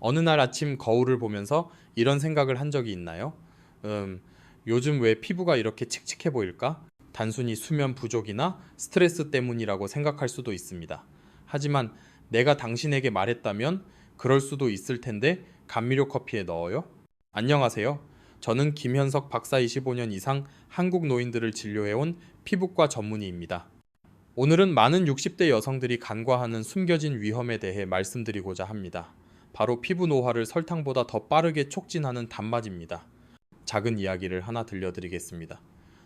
어느 날 아침 거울을 보면서 이런 생각을 한 적이 있나요? 음, 요즘 왜 피부가 이렇게 칙칙해 보일까? 단순히 수면 부족이나 스트레스 때문이라고 생각할 수도 있습니다. 하지만 내가 당신에게 말했다면 그럴 수도 있을 텐데 감미료 커피에 넣어요? 안녕하세요. 저는 김현석 박사 25년 이상 한국 노인들을 진료해온 피부과 전문의입니다. 오늘은 많은 60대 여성들이 간과하는 숨겨진 위험에 대해 말씀드리고자 합니다. 바로 피부 노화를 설탕보다 더 빠르게 촉진하는 단맛입니다. 작은 이야기를 하나 들려드리겠습니다.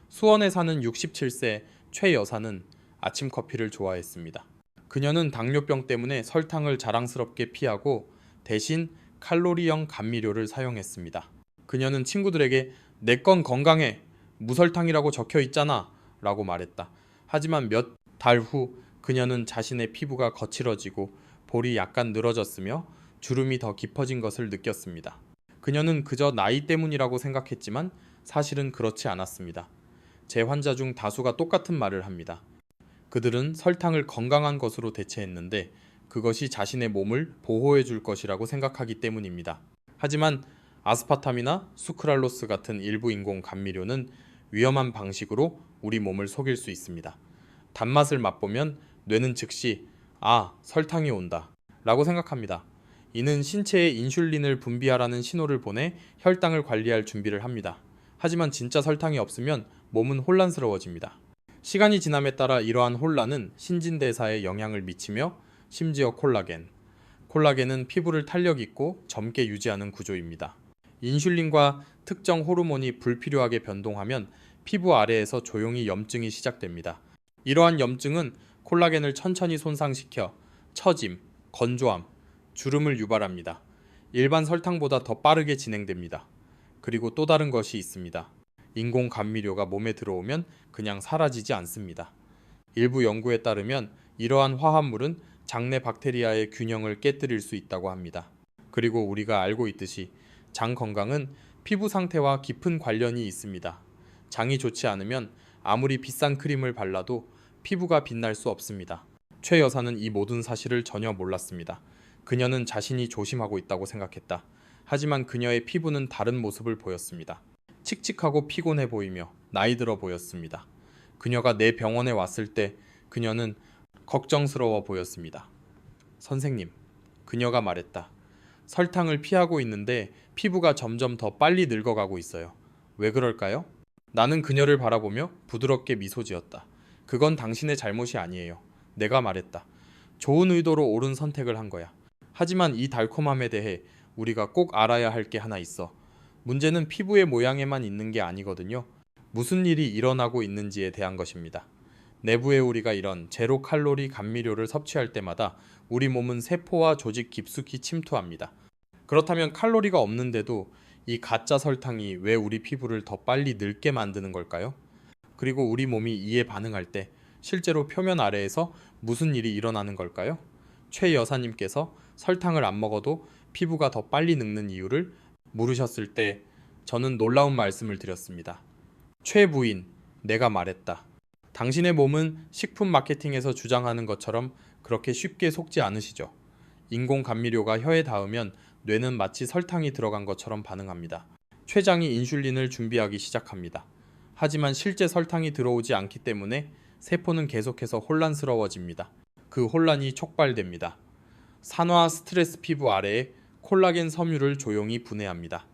수원에 사는 67세 최 여사는 아침 커피를 좋아했습니다. 그녀는 당뇨병 때문에 설탕을 자랑스럽게 피하고 대신 칼로리형 감미료를 사용했습니다. 그녀는 친구들에게 내 건 건강해 무설탕이라고 적혀 있잖아 라고 말했다. 하지만 몇 달 후 그녀는 자신의 피부가 거칠어지고 볼이 약간 늘어졌으며 주름이 더 깊어진 것을 느꼈습니다. 그녀는 그저 나이 때문이라고 생각했지만 사실은 그렇지 않았습니다. 제 환자 중 다수가 똑같은 말을 합니다. 그들은 설탕을 건강한 것으로 대체했는데 그것이 자신의 몸을 보호해 줄 것이라고 생각하기 때문입니다. 하지만 아스파탐이나 수크랄로스 같은 일부 인공 감미료는 위험한 방식으로 우리 몸을 속일 수 있습니다. 단맛을 맛보면 뇌는 즉시 아, 설탕이 온다 라고 생각합니다. 이는 신체에 인슐린을 분비하라는 신호를 보내 혈당을 관리할 준비를 합니다. 하지만 진짜 설탕이 없으면 몸은 혼란스러워집니다. 시간이 지남에 따라 이러한 혼란은 신진대사에 영향을 미치며 심지어 콜라겐. 콜라겐은 피부를 탄력 있고 젊게 유지하는 구조입니다. 인슐린과 특정 호르몬이 불필요하게 변동하면 피부 아래에서 조용히 염증이 시작됩니다. 이러한 염증은 콜라겐을 천천히 손상시켜 처짐, 건조함, 주름을 유발합니다. 일반 설탕보다 더 빠르게 진행됩니다. 그리고 또 다른 것이 있습니다. 인공 감미료가 몸에 들어오면 그냥 사라지지 않습니다. 일부 연구에 따르면 이러한 화합물은 장내 박테리아의 균형을 깨뜨릴 수 있다고 합니다. 그리고 우리가 알고 있듯이 장 건강은 피부 상태와 깊은 관련이 있습니다. 장이 좋지 않으면 아무리 비싼 크림을 발라도 피부가 빛날 수 없습니다. 최 여사는 이 모든 사실을 전혀 몰랐습니다. 그녀는 자신이 조심하고 있다고 생각했다. 하지만 그녀의 피부는 다른 모습을 보였습니다. 칙칙하고 피곤해 보이며 나이 들어 보였습니다. 그녀가 내 병원에 왔을 때 그녀는 걱정스러워 보였습니다. 선생님, 그녀가 말했다. 설탕을 피하고 있는데 피부가 점점 더 빨리 늙어가고 있어요. 왜 그럴까요? 나는 그녀를 바라보며 부드럽게 미소 지었다. 그건 당신의 잘못이 아니에요. 내가 말했다. 좋은 의도로 옳은 선택을 한 거야. 하지만 이 달콤함에 대해 우리가 꼭 알아야 할 게 하나 있어. 문제는 피부의 모양에만 있는 게 아니거든요. 무슨 일이 일어나고 있는지에 대한 것입니다. 내부에 우리가 이런 제로 칼로리 감미료를 섭취할 때마다 우리 몸은 세포와 조직 깊숙이 침투합니다. 그렇다면 칼로리가 없는데도 이 가짜 설탕이 왜 우리 피부를 더 빨리 늙게 만드는 걸까요? 그리고 우리 몸이 이에 반응할 때 실제로 표면 아래에서 무슨 일이 일어나는 걸까요? 최 여사님께서 설탕을 안 먹어도 피부가 더 빨리 늙는 이유를 물으셨을 때 저는 놀라운 말씀을 드렸습니다. 최 부인, 내가 말했다. 당신의 몸은 식품 마케팅에서 주장하는 것처럼 그렇게 쉽게 속지 않으시죠. 인공 감미료가 혀에 닿으면 뇌는 마치 설탕이 들어간 것처럼 반응합니다. 췌장이 인슐린을 준비하기 시작합니다. 하지만 실제 설탕이 들어오지 않기 때문에 세포는 계속해서 혼란스러워집니다. 그 혼란이 촉발됩니다. 산화 스트레스 피부 아래에 콜라겐 섬유를 조용히 분해합니다.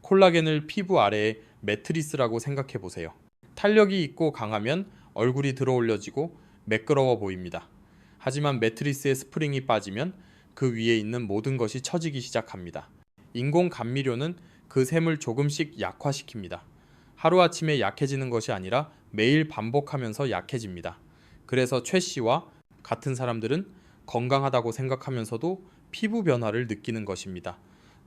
콜라겐을 피부 아래에 매트리스라고 생각해 보세요. 탄력이 있고 강하면 얼굴이 들어올려지고 매끄러워 보입니다. 하지만 매트리스의 스프링이 빠지면 그 위에 있는 모든 것이 처지기 시작합니다. 인공 감미료는 그 셈을 조금씩 약화시킵니다. 하루아침에 약해지는 것이 아니라 매일 반복하면서 약해집니다. 그래서 최 씨와 같은 사람들은 건강하다고 생각하면서도 피부 변화를 느끼는 것입니다.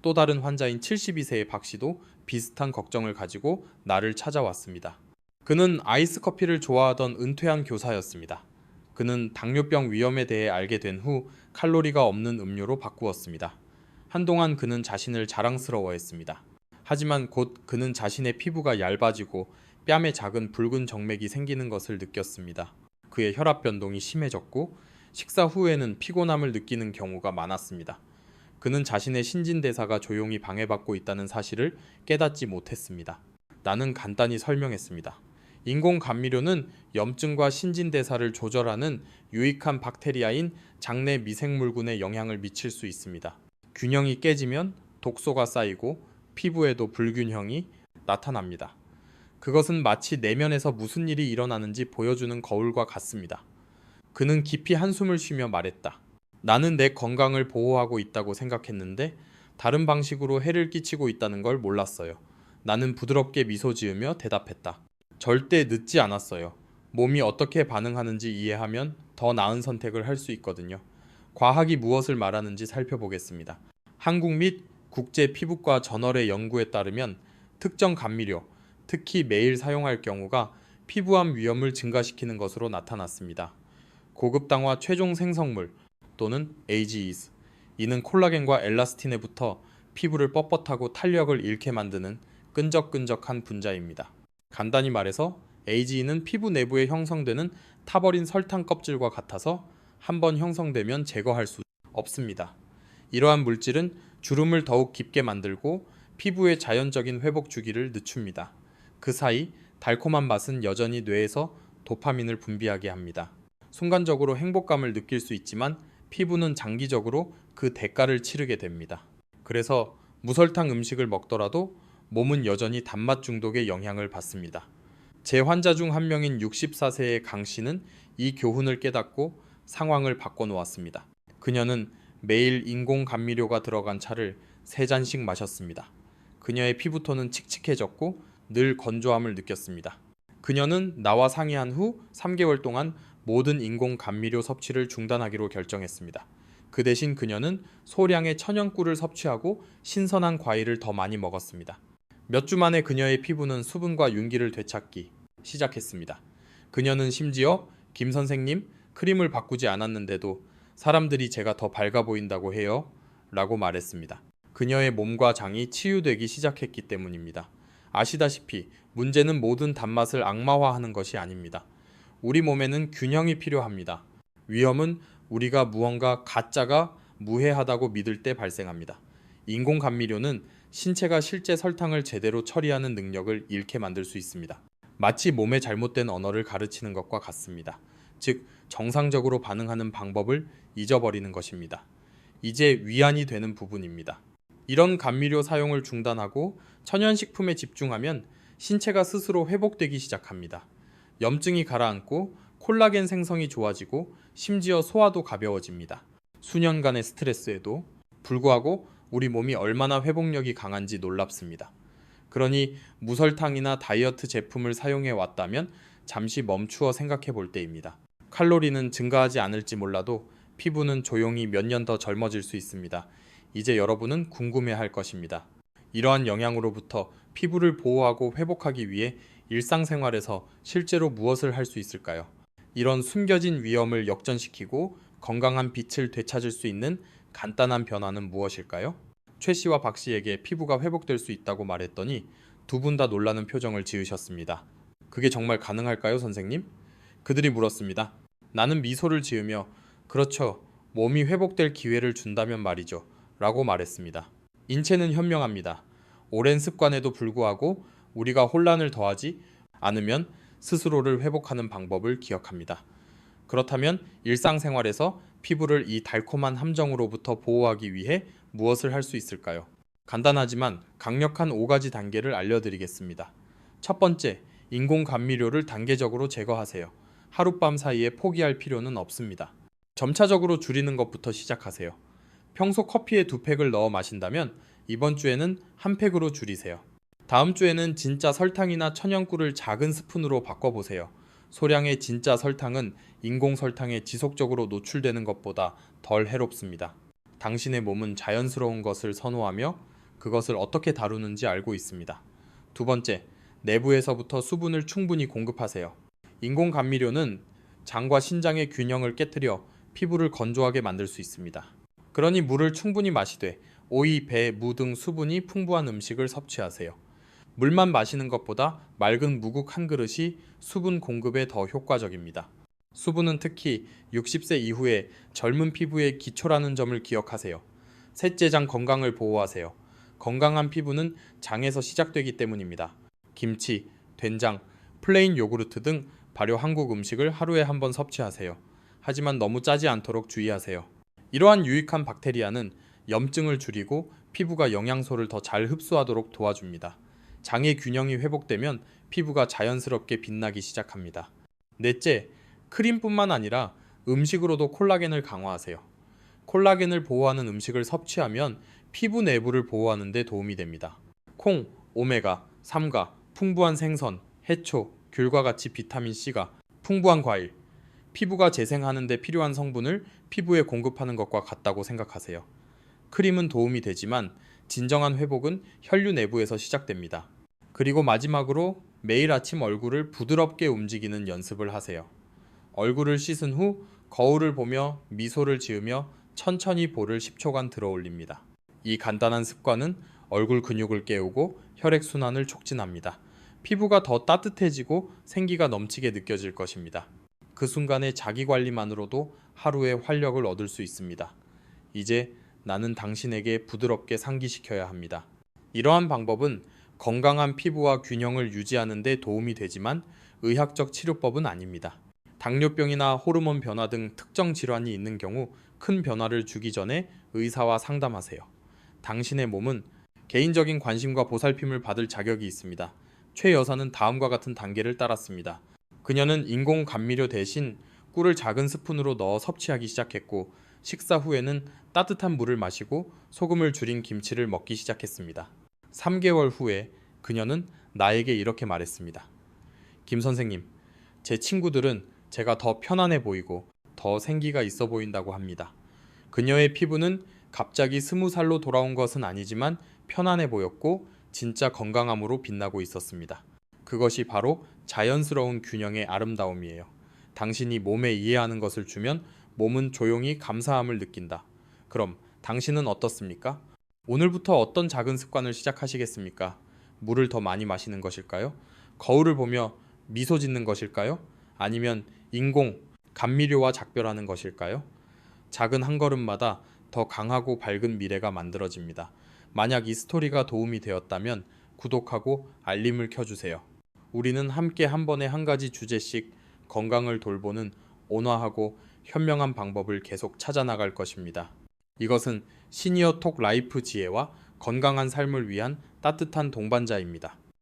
또 다른 환자인 72세의 박 씨도 비슷한 걱정을 가지고 나를 찾아왔습니다. 그는 아이스 커피를 좋아하던 은퇴한 교사였습니다. 그는 당뇨병 위험에 대해 알게 된 후 칼로리가 없는 음료로 바꾸었습니다. 한동안 그는 자신을 자랑스러워했습니다. 하지만 곧 그는 자신의 피부가 얇아지고 뺨에 작은 붉은 정맥이 생기는 것을 느꼈습니다. 그의 혈압 변동이 심해졌고 식사 후에는 피곤함을 느끼는 경우가 많았습니다. 그는 자신의 신진대사가 조용히 방해받고 있다는 사실을 깨닫지 못했습니다. 나는 간단히 설명했습니다. 인공 감미료는 염증과 신진대사를 조절하는 유익한 박테리아인 장내 미생물군에 영향을 미칠 수 있습니다. 균형이 깨지면 독소가 쌓이고 피부에도 불균형이 나타납니다. 그것은 마치 내면에서 무슨 일이 일어나는지 보여주는 거울과 같습니다. 그는 깊이 한숨을 쉬며 말했다. 나는 내 건강을 보호하고 있다고 생각했는데 다른 방식으로 해를 끼치고 있다는 걸 몰랐어요. 나는 부드럽게 미소 지으며 대답했다. 절대 늦지 않았어요. 몸이 어떻게 반응하는지 이해하면 더 나은 선택을 할 수 있거든요. 과학이 무엇을 말하는지 살펴보겠습니다. 한국 및 국제 피부과 저널의 연구에 따르면 특정 감미료, 특히 매일 사용할 경우가 피부암 위험을 증가시키는 것으로 나타났습니다. 고급당화 최종 생성물 또는 AGEs 이는 콜라겐과 엘라스틴에 붙어 피부를 뻣뻣하고 탄력을 잃게 만드는 끈적끈적한 분자입니다. 간단히 말해서 AGE는 피부 내부에 형성되는 타버린 설탕 껍질과 같아서 한 번 형성되면 제거할 수 없습니다. 이러한 물질은 주름을 더욱 깊게 만들고 피부의 자연적인 회복 주기를 늦춥니다. 그 사이 달콤한 맛은 여전히 뇌에서 도파민을 분비하게 합니다. 순간적으로 행복감을 느낄 수 있지만 피부는 장기적으로 그 대가를 치르게 됩니다. 그래서 무설탕 음식을 먹더라도 몸은 여전히 단맛 중독의 영향을 받습니다. 제 환자 중 한 명인 64세의 강 씨는 이 교훈을 깨닫고 상황을 바꿔놓았습니다. 그녀는 매일 인공 감미료가 들어간 차를 세 잔씩 마셨습니다. 그녀의 피부톤은 칙칙해졌고 늘 건조함을 느꼈습니다. 그녀는 나와 상의한 후 3개월 동안 모든 인공 감미료 섭취를 중단하기로 결정했습니다. 그 대신 그녀는 소량의 천연꿀을 섭취하고 신선한 과일을 더 많이 먹었습니다. 몇 주 만에 그녀의 피부는 수분과 윤기를 되찾기 시작했습니다. 그녀는 심지어 김 선생님 크림을 바꾸지 않았는데도 사람들이 제가 더 밝아 보인다고 해요. 라고 말했습니다. 그녀의 몸과 장이 치유되기 시작했기 때문입니다. 아시다시피 문제는 모든 단맛을 악마화하는 것이 아닙니다. 우리 몸에는 균형이 필요합니다. 위험은 우리가 무언가 가짜가 무해하다고 믿을 때 발생합니다. 인공 감미료는 신체가 실제 설탕을 제대로 처리하는 능력을 잃게 만들 수 있습니다. 마치 몸의 잘못된 언어를 가르치는 것과 같습니다. 즉, 정상적으로 반응하는 방법을 잊어버리는 것입니다. 이제 위안이 되는 부분입니다. 이런 감미료 사용을 중단하고 천연식품에 집중하면 신체가 스스로 회복되기 시작합니다. 염증이 가라앉고 콜라겐 생성이 좋아지고 심지어 소화도 가벼워집니다. 수년간의 스트레스에도 불구하고 우리 몸이 얼마나 회복력이 강한지 놀랍습니다. 그러니 무설탕이나 다이어트 제품을 사용해 왔다면 잠시 멈추어 생각해 볼 때입니다. 칼로리는 증가하지 않을지 몰라도 피부는 조용히 몇 년 더 젊어질 수 있습니다. 이제 여러분은 궁금해 할 것입니다. 이러한 영향으로부터 피부를 보호하고 회복하기 위해 일상생활에서 실제로 무엇을 할 수 있을까요? 이런 숨겨진 위험을 역전시키고 건강한 빛을 되찾을 수 있는 간단한 변화는 무엇일까요? 최 씨와 박 씨에게 피부가 회복될 수 있다고 말했더니 두 분 다 놀라는 표정을 지으셨습니다. 그게 정말 가능할까요, 선생님? 그들이 물었습니다. 나는 미소를 지으며 그렇죠. 몸이 회복될 기회를 준다면 말이죠. 라고 말했습니다. 인체는 현명합니다. 오랜 습관에도 불구하고 우리가 혼란을 더하지 않으면 스스로를 회복하는 방법을 기억합니다. 그렇다면 일상생활에서 피부를 이 달콤한 함정으로부터 보호하기 위해 무엇을 할 수 있을까요? 간단하지만 강력한 5가지 단계를 알려드리겠습니다. 첫 번째, 인공 감미료를 단계적으로 제거하세요. 하룻밤 사이에 포기할 필요는 없습니다. 점차적으로 줄이는 것부터 시작하세요. 평소 커피에 두 팩을 넣어 마신다면 이번 주에는 한 팩으로 줄이세요. 다음 주에는 진짜 설탕이나 천연꿀을 작은 스푼으로 바꿔보세요. 소량의 진짜 설탕은 인공 설탕에 지속적으로 노출되는 것보다 덜 해롭습니다. 당신의 몸은 자연스러운 것을 선호하며 그것을 어떻게 다루는지 알고 있습니다. 두 번째, 내부에서부터 수분을 충분히 공급하세요. 인공 감미료는 장과 신장의 균형을 깨뜨려 피부를 건조하게 만들 수 있습니다. 그러니 물을 충분히 마시되 오이, 배, 무 등 수분이 풍부한 음식을 섭취하세요. 물만 마시는 것보다 맑은 무국 한 그릇이 수분 공급에 더 효과적입니다. 수분은 특히 60세 이후에 젊은 피부의 기초라는 점을 기억하세요. 셋째 장 건강을 보호하세요. 건강한 피부는 장에서 시작되기 때문입니다. 김치, 된장, 플레인 요구르트 등 발효 한국 음식을 하루에 한 번 섭취하세요. 하지만 너무 짜지 않도록 주의하세요. 이러한 유익한 박테리아는 염증을 줄이고 피부가 영양소를 더 잘 흡수하도록 도와줍니다. 장의 균형이 회복되면 피부가 자연스럽게 빛나기 시작합니다. 넷째, 크림뿐만 아니라 음식으로도 콜라겐을 강화하세요. 콜라겐을 보호하는 음식을 섭취하면 피부 내부를 보호하는 데 도움이 됩니다. 콩, 오메가, 삼가, 풍부한 생선, 해초, 귤과 같이 비타민 C가 풍부한 과일, 피부가 재생하는 데 필요한 성분을 피부에 공급하는 것과 같다고 생각하세요. 크림은 도움이 되지만 진정한 회복은 혈류 내부에서 시작됩니다. 그리고 마지막으로 매일 아침 얼굴을 부드럽게 움직이는 연습을 하세요. 얼굴을 씻은 후 거울을 보며 미소를 지으며 천천히 볼을 10초간 들어 올립니다. 이 간단한 습관은 얼굴 근육을 깨우고 혈액 순환을 촉진합니다. 피부가 더 따뜻해지고 생기가 넘치게 느껴질 것입니다. 그 순간의 자기 관리만으로도 하루의 활력을 얻을 수 있습니다. 이제 나는 당신에게 부드럽게 상기시켜야 합니다. 이러한 방법은 건강한 피부와 균형을 유지하는 데 도움이 되지만 의학적 치료법은 아닙니다. 당뇨병이나 호르몬 변화 등 특정 질환이 있는 경우 큰 변화를 주기 전에 의사와 상담하세요. 당신의 몸은 개인적인 관심과 보살핌을 받을 자격이 있습니다. 최 여사는 다음과 같은 단계를 따랐습니다. 그녀는 인공 감미료 대신 꿀을 작은 스푼으로 넣어 섭취하기 시작했고 식사 후에는 따뜻한 물을 마시고 소금을 줄인 김치를 먹기 시작했습니다. 3개월 후에 그녀는 나에게 이렇게 말했습니다. 김 선생님, 제 친구들은 제가 더 편안해 보이고 더 생기가 있어 보인다고 합니다. 그녀의 피부는 갑자기 스무 살로 돌아온 것은 아니지만 편안해 보였고 진짜 건강함으로 빛나고 있었습니다. 그것이 바로 자연스러운 균형의 아름다움이에요. 당신이 몸에 이해하는 것을 주면 몸은 조용히 감사함을 느낀다. 그럼 당신은 어떻습니까? 오늘부터 어떤 작은 습관을 시작하시겠습니까? 물을 더 많이 마시는 것일까요? 거울을 보며 미소 짓는 것일까요? 아니면 인공 감미료와 작별하는 것일까요? 작은 한 걸음마다 더 강하고 밝은 미래가 만들어집니다. 만약 이 스토리가 도움이 되었다면 구독하고 알림을 켜주세요. 우리는 함께 한 번에 한 가지 주제씩 건강을 돌보는 온화하고 현명한 방법을 계속 찾아나갈 것입니다. 이것은 시니어 톡 라이프 지혜와 건강한 삶을 위한 따뜻한 동반자입니다.